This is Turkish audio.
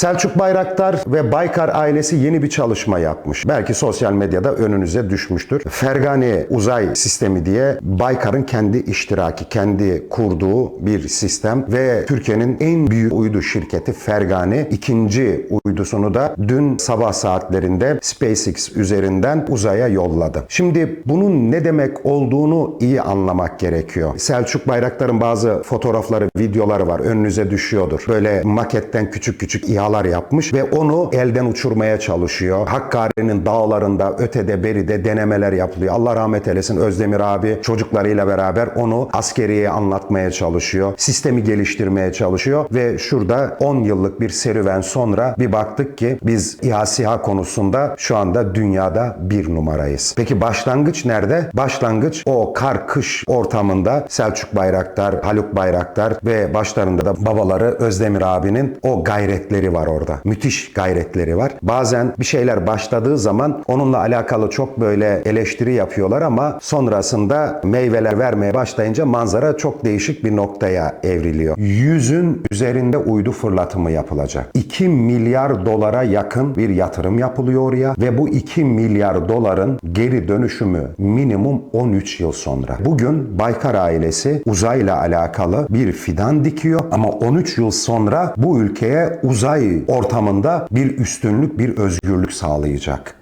Selçuk Bayraktar ve Baykar ailesi yeni bir çalışma yapmış. Belki sosyal medyada önünüze düşmüştür. Fergani Uzay Sistemi diye Baykar'ın kendi iştiraki, kendi kurduğu bir sistem ve Türkiye'nin en büyük uydu şirketi Fergani ikinci uydusunu da dün sabah saatlerinde SpaceX üzerinden uzaya yolladı. Şimdi bunun ne demek olduğunu iyi anlamak gerekiyor. Selçuk Bayraktar'ın bazı fotoğrafları, videoları var. Önünüze düşüyordur. Böyle maketten küçük küçük İHA'lar yapmış ve onu elden uçurmaya çalışıyor. Hakkari'nin dağlarında ötede beride denemeler yapılıyor. Allah rahmet eylesin Özdemir abi çocuklarıyla beraber onu askeriye anlatmaya çalışıyor. Sistemi geliştirmeye çalışıyor ve şurada 10 yıllık bir serüven sonra bir baktık ki biz İHA SİHA konusunda şu anda dünyada bir numarayız. Peki başlangıç nerede? Başlangıç o kar kış ortamında Selçuk Bayraktar, Haluk Bayraktar ve başlarında da babaları Özdemir abinin o gayretleri var orada. Müthiş gayretleri var. Bazen bir şeyler başladığı zaman onunla alakalı çok böyle eleştiri yapıyorlar ama sonrasında meyveler vermeye başlayınca manzara çok değişik bir noktaya evriliyor. Yüzün üzerinde uydu fırlatımı yapılacak. 2 milyar dolara yakın bir yatırım yapılıyor oraya ve bu 2 milyar doların geri dönüşümü minimum 13 yıl sonra. Bugün Baykar ailesi uzayla alakalı bir fidan dikiyor ama 13 yıl sonra bu ülkeye uzay ortamında bir üstünlük, bir özgürlük sağlayacak.